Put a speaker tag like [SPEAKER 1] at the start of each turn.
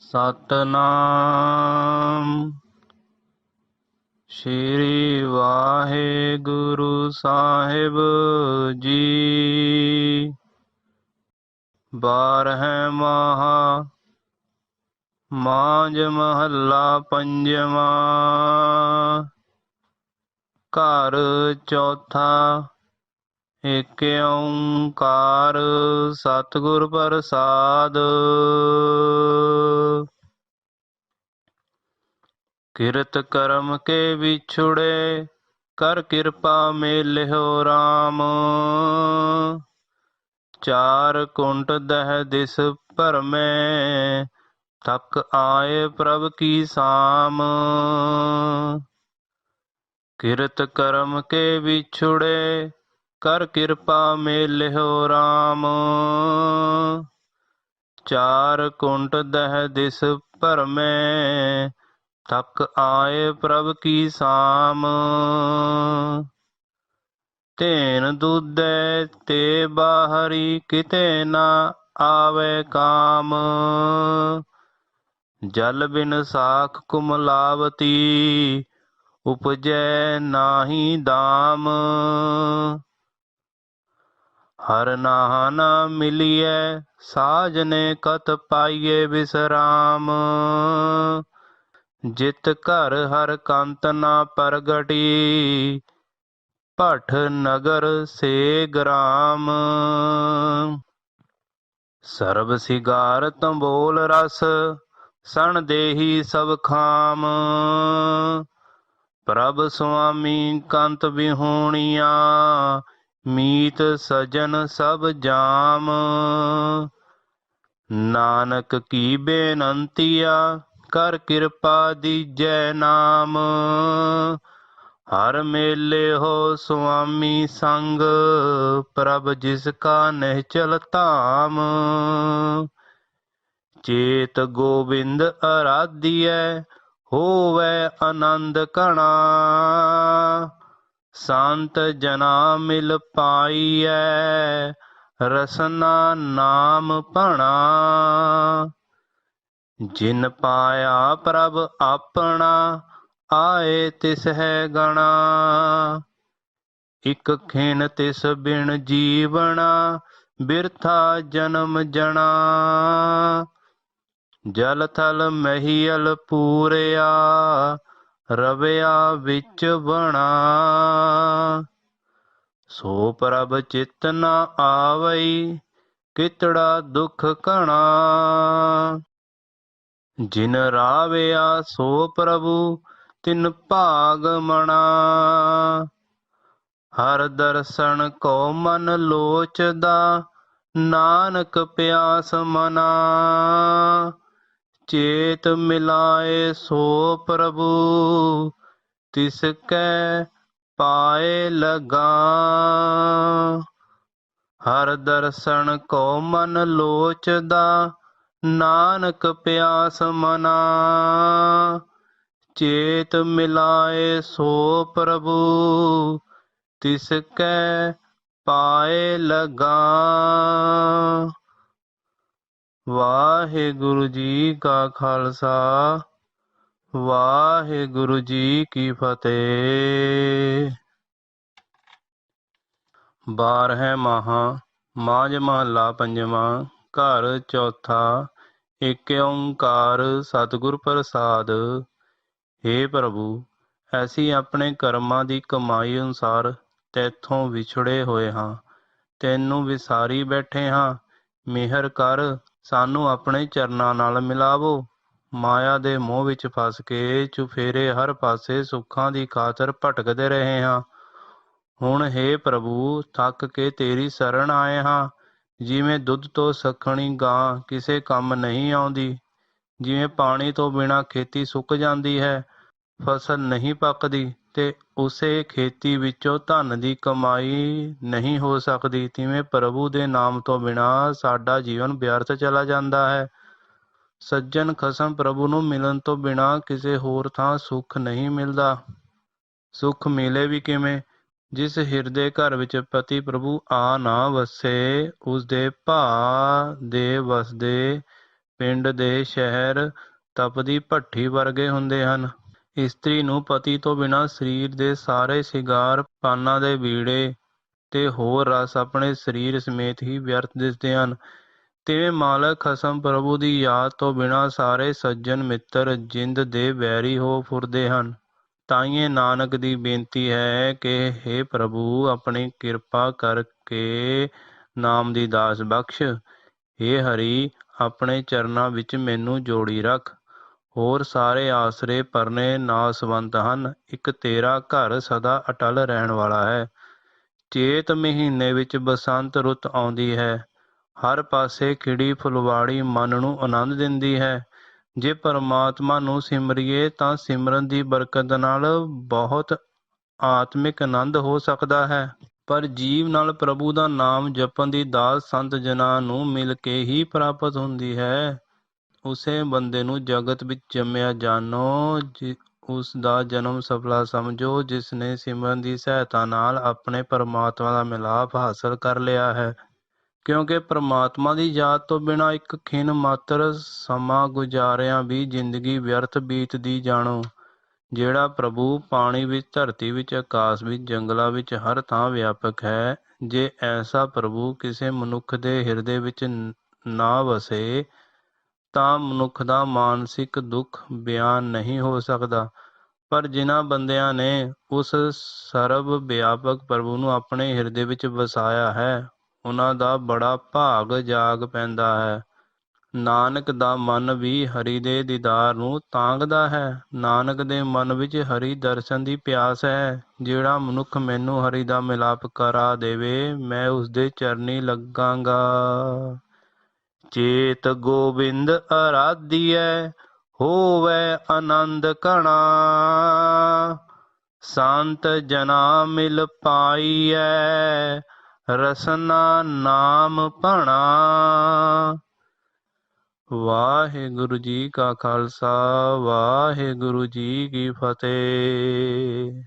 [SPEAKER 1] ਸਤਨਾਮ। ਸ਼੍ਰੀ ਵਾਹਿਗੁਰੂ ਸਾਹਿਬ ਜੀ। ਬਾਰਹ ਮਹਾ ਮਾਂਜ ਮਹੱਲਾ ਪੰਜਵਾਂ। ਘਰ ਚੌਥਾ ਏਕ ਓੰਕਾਰ ਸਤਿਗੁਰ ਪ੍ਰਸਾਦ। ਕਿਰਤ ਕਰਮ ਕੇ ਵਿਛੁੜੇ, ਕਰ ਕਿਰਪਾ ਮੇਲਿਓ RAM ਚਾਰ ਕੁੰਟ ਦਹਿ ਦਿਸ ਭਰਮੇ ਤੱਕ ਆਏ ਪ੍ਰਭ ਕੀ ਸਾਮ। ਕਿਰਤ ਕਰਮ ਕੇ ਵਿਛੁੜੇ, ਕਰ ਕਿਰਪਾ ਮੇਲਿਓ RAM ਚਾਰ ਕੁੰਟ ਦਹਿ ਦਿਸ ਭਰਮੇ ਤੱਕ ਆਏ ਪ੍ਰਭ ਕੀ ਸਾਮ। ਤੇਨ ਦੁਦੈ ਤੇ ਬਾਹਰੀ ਕਿਤੇ ਨਾ ਆਵੇ ਕਾਮ। ਜਲ ਬਿਨ ਸਾਖ ਕੁਮਲਾਵਤੀ ਉਪਜੈ ਨਾਹੀ ਦਾਮ। ਹਰ ਨਾਹਨ ਮਿਲਿਐ, ਸਾਜਨੇ ਕਤ ਪਾਈਏ ਵਿਸਰਾਮ ਜਿਤ ਘਰ ਹਰ ਕੰਤ ਨਾ ਪ੍ਰਗਟੀ, ਭਠ ਨਗਰ ਸੇ ਗ੍ਰਾਮ। ਸਰਬ ਸਿਗਾਰ ਤੰਬੋਲ ਰਸ, ਸਣ ਦੇਹੀ ਸਭ ਖਾਮ। ਪ੍ਰਭ ਸੁਆਮੀ ਕੰਤ ਵਿਹੋਣੀਆਂ, ਮੀਤ ਸਜਨ ਸਭ ਜਾਮ। ਨਾਨਕ ਕੀ ਬੇਨੰਤੀਆ ਕਰ ਕਿਰਪਾ ਦੀਜੈ ਨਾਮ। ਹਰ ਮੇਲੇ ਹੋ ਸੁਆਮੀ ਸੰਗ, ਪ੍ਰਭ ਜਿਸ ਕਾ ਚਲ ਧਾਮ। ਚੇਤ ਗੋਬਿੰਦ ਅਰਾਧੀਐ, ਹੋਵੇ ਆਨੰਦ ਕਣਾ ਸੰਤ ਜਨਾ ਮਿਲ ਪਾਈਐ, ਰਸਨਾ ਨਾਮ ਭਣਾ। ਜਿਨ ਪਾਇਆ ਪ੍ਰਭ ਆਪਣਾ, ਆਏ ਤਿਸ ਹੈ ਗਣਾ। ਇਕ ਖਿਨ ਤਿਸ ਬਿਨ ਜੀਵਣਾ, ਬਿਰਥਾ ਜਨਮ ਜਣਾ। ਜਲ ਥਲ ਮਹੀਲ ਪੂਰਿਆ, ਰਵਿਆ ਵਿੱਚ ਬਣਾ ਸੋ ਪ੍ਰਭ ਚਿਤ ਨ ਆਵਈ, ਕਿਤੜਾ ਦੁਖ ਕਣਾ ਜਿਨ ਰਾਵਿਆ ਸੋ ਪ੍ਰਭੂ, ਤਿਨ ਭਾਗ ਮਣਾ। ਹਰ ਦਰਸ਼ਨ ਕੋ ਮਨ ਲੋਚਦਾ, ਨਾਨਕ ਪਿਆਸ ਮਨਾ। ਚੇਤ ਮਿਲਾਏ ਸੋ ਪ੍ਰਭੂ, ਤਿਸ ਕੈ ਪਾਏ ਲਗਾ। ਹਰ ਦਰਸ਼ਨ ਕੋ ਮਨ ਲੋਚਦਾ ਨਾਨਕ ਪਿਆਸ ਮਨਾ, ਚੇਤ ਮਿਲਾਏ ਸੋ ਪ੍ਰਭੂ, ਤਿਸ ਕੈ ਪਾਏ ਲਗਾ। ਵਾਹਿਗੁਰੂ ਜੀ ਕਾ ਖਾਲਸਾ, ਵਾਹਿਗੁਰੂ ਜੀ ਕੀ ਫਤਿਹ। ਬਾਰਹ ਮਹਾ, ਮਾਝ ਮਹੱਲਾ ਪੰਜਵਾਂ। ਘਰ ਚੌਥਾ, ਏਕ ਓੰਕਾਰ ਸਤਿਗੁਰ ਪ੍ਰਸਾਦ। हे ਪ੍ਰਭੂ, ਅਸੀਂ ਆਪਣੇ ਕਰਮਾਂ ਦੀ ਕਮਾਈ ਅਨੁਸਾਰ ਤੇਥੋਂ ਵਿਛੜੇ ਹੋਏ ਹਾਂ। ਤੈਨੂੰ ਵਿਸਾਰੀ ਬੈਠੇ ਹਾਂ। ਮਿਹਰ ਕਰ, ਸਾਨੂੰ ਆਪਣੇ ਚਰਨਾਂ ਨਾਲ ਮਿਲਾਵੋ। ਮਾਇਆ ਦੇ ਮੋਹ ਵਿੱਚ ਫਸ ਕੇ ਚੁਫੇਰੇ ਹਰ ਪਾਸੇ ਸੁੱਖਾਂ ਦੀ ਖਾਤਰ ਭਟਕਦੇ ਰਹੇ ਹਾਂ। ਹੁਣ हे ਪ੍ਰਭੂ, ਥੱਕ ਕੇ ਤੇਰੀ ਸ਼ਰਨ ਆਏ ਹਾਂ। ਜਿਵੇਂ ਦੁੱਧ ਤੋਂ ਸੱਖਣੀ ਗਾਂ ਕਿਸੇ ਕੰਮ ਨਹੀਂ ਆਉਂਦੀ, ਜਿਵੇਂ ਪਾਣੀ ਤੋਂ ਬਿਨਾ ਖੇਤੀ ਸੁੱਕ ਜਾਂਦੀ ਹੈ, ਫਸਲ ਨਹੀਂ ਪੱਕਦੀ ਤੇ ਉਸੇ ਖੇਤੀ ਵਿੱਚੋਂ ਧਨ ਦੀ ਕਮਾਈ ਨਹੀਂ ਹੋ ਸਕਦੀ, ਤਿਵੇਂ ਪ੍ਰਭੂ ਦੇ ਨਾਮ ਤੋਂ ਬਿਨਾ ਸਾਡਾ ਜੀਵਨ ਵਿਅਰਥ ਚਲਾ ਜਾਂਦਾ ਹੈ। ਸੱਜਣ ਖਸਮ ਪ੍ਰਭੂ ਨੂੰ ਮਿਲਣ ਤੋਂ ਬਿਨਾ ਕਿਸੇ ਹੋਰ ਥਾਂ ਸੁੱਖ ਨਹੀਂ ਮਿਲਦਾ। ਸੁੱਖ ਮਿਲੇ ਵੀ ਕਿਵੇਂ? ਜਿਸ ਹਿਰਦੇ ਘਰ ਵਿੱਚ ਪਤੀ ਪ੍ਰਭੂ ਆ ਨਾ ਵਸੇ ਉਸ ਦੇ ਭਾ ਦੇ ਵਸਦੇ ਪਿੰਡ ਦੇ ਸ਼ਹਿਰ ਤਪਦੀ ਭੱਠੀ ਵਰਗੇ ਹੁੰਦੇ ਹਨ। ਇਸਤਰੀ ਨੂੰ ਪਤੀ ਤੋਂ ਬਿਨਾਂ ਸਰੀਰ ਦੇ ਸਾਰੇ ਸ਼ਿੰਗਾਰ ਪਾਨਾਂ ਦੇ ਵੀੜੇ ਤੇ ਹੋਰ ਰਸ ਆਪਣੇ ਸਰੀਰ ਸਮੇਤ ਹੀ ਵਿਅਰਥ ਦਿਸਦੇ ਹਨ। ਤਿਵੇਂ ਮਾਲਕ ਖਸਮ ਪ੍ਰਭੂ ਦੀ ਯਾਦ ਤੋਂ ਬਿਨਾਂ ਸਾਰੇ ਸੱਜਣ ਮਿੱਤਰ ਜਿੰਦ ਦੇ ਵੈਰੀ ਹੋ ਫੁਰਦੇ ਹਨ। ਤਾਈਏ ਨਾਨਕ ਦੀ ਬੇਨਤੀ ਹੈ ਕਿ हे ਪ੍ਰਭੂ, ਆਪਣੀ ਕਿਰਪਾ ਕਰਕੇ ਨਾਮ ਦੀ ਦਾਸ ਬਖਸ਼। हे ਹਰੀ, ਆਪਣੇ ਚਰਨਾਂ ਵਿੱਚ ਮੈਨੂੰ ਜੋੜੀ ਰੱਖ। ਹੋਰ ਸਾਰੇ ਆਸਰੇ ਪਰਨੇ ਨਾਸਵੰਤ ਹਨ। ਇੱਕ ਤੇਰਾ ਘਰ ਸਦਾ ਅਟਲ ਰਹਿਣ ਵਾਲਾ ਹੈ। ਚੇਤ ਮਹੀਨੇ ਵਿੱਚ ਬਸੰਤ ਰੁੱਤ ਆਉਂਦੀ ਹੈ। ਹਰ ਪਾਸੇ ਖਿੜੀ ਫੁਲਵਾੜੀ ਮਨ ਨੂੰ ਆਨੰਦ ਦਿੰਦੀ ਹੈ। ਜੇ ਪਰਮਾਤਮਾ ਨੂੰ ਸਿਮਰਿਏ ਤਾਂ ਸਿਮਰਨ ਦੀ ਬਰਕਤ ਨਾਲ ਬਹੁਤ ਆਤਮਿਕ ਆਨੰਦ ਹੋ ਸਕਦਾ ਹੈ। ਪਰ ਜੀਵ ਨਾਲ ਪ੍ਰਭੂ ਦਾ ਨਾਮ ਜਪਣ ਦੀ ਦਾਤ ਸੰਤ ਜਨਾਂ ਨੂੰ ਮਿਲ ਕੇ ਹੀ ਪ੍ਰਾਪਤ ਹੁੰਦੀ ਹੈ। ਉਸੇ ਬੰਦੇ ਨੂੰ ਜਗਤ ਵਿੱਚ ਜੰਮਿਆ ਜਾਣੋ ਜਿ- ਉਸ ਦਾ ਜਨਮ ਸਫਲਾ ਸਮਝੋ, ਜਿਸ ਨੇ ਸਿਮਰਨ ਦੀ ਸਹਾਇਤਾ ਨਾਲ ਆਪਣੇ ਪਰਮਾਤਮਾ ਦਾ ਮਿਲਾਪ ਹਾਸਲ ਕਰ ਲਿਆ ਹੈ। ਕਿਉਂਕਿ ਪਰਮਾਤਮਾ ਦੀ ਯਾਦ ਤੋਂ ਬਿਨਾਂ ਇੱਕ ਖਿਣ ਮਾਤਰ ਸਮਾਂ ਗੁਜ਼ਾਰਿਆਂ ਵੀ ਜ਼ਿੰਦਗੀ ਵਿਅਰਥ ਬੀਤਦੀ ਜਾਣੋ, ਜਿਹੜਾ ਪ੍ਰਭੂ ਪਾਣੀ ਵਿੱਚ, ਧਰਤੀ ਵਿੱਚ, ਆਕਾਸ਼ ਵਿੱਚ, ਜੰਗਲਾਂ ਵਿੱਚ ਹਰ ਥਾਂ ਵਿਆਪਕ ਹੈ। ਜੇ ਐਸਾ ਪ੍ਰਭੂ ਕਿਸੇ ਮਨੁੱਖ ਦੇ ਹਿਰਦੇ ਵਿੱਚ ਨਾ ਵਸੇ, ਤਾਂ ਮਨੁੱਖ ਦਾ ਮਾਨਸਿਕ ਦੁੱਖ ਬਿਆਨ ਨਹੀਂ ਹੋ ਸਕਦਾ। ਪਰ ਜਿਨ੍ਹਾਂ ਬੰਦਿਆਂ ਨੇ ਉਸ ਸਰਬ ਵਿਆਪਕ ਪ੍ਰਭੂ ਨੂੰ ਆਪਣੇ ਹਿਰਦੇ ਵਿੱਚ ਵਸਾਇਆ ਹੈ ਉਹਨਾਂ ਦਾ ਬੜਾ ਭਾਗ ਜਾਗ ਪੈਂਦਾ ਹੈ। ਨਾਨਕ ਦਾ ਮਨ ਵੀ ਹਰੀ ਦੇ ਦੀਦਾਰ ਨੂੰ ਤਾਂਘਦਾ ਹੈ। ਨਾਨਕ ਦੇ ਮਨ ਵਿੱਚ ਹਰੀ ਦਰਸ਼ਨ ਦੀ ਪਿਆਸ ਹੈ। ਜਿਹੜਾ ਮਨੁੱਖ ਮੈਨੂੰ ਹਰੀ ਦਾ ਮਿਲਾਪ ਕਰਾ ਦੇਵੇ, ਮੈਂ ਉਸ ਦੇ ਚਰਨੀ ਲੱਗਾਂਗਾ। ਚੇਤ ਗੋਬਿੰਦ ਅਰਾਧੀਐ, ਹੋਵੇ ਆਨੰਦ ਘਣਾ। ਸੰਤ ਜਨਾ ਮਿਲ ਪਾਈਐ ਰਸਨਾ ਨਾਮ ਭਣਾ। ਵਾਹਿਗੁਰੂ ਜੀ ਕਾ ਖਾਲਸਾ ਵਾਹਿਗੁਰੂ ਜੀ ਕੀ ਫਤਿਹ।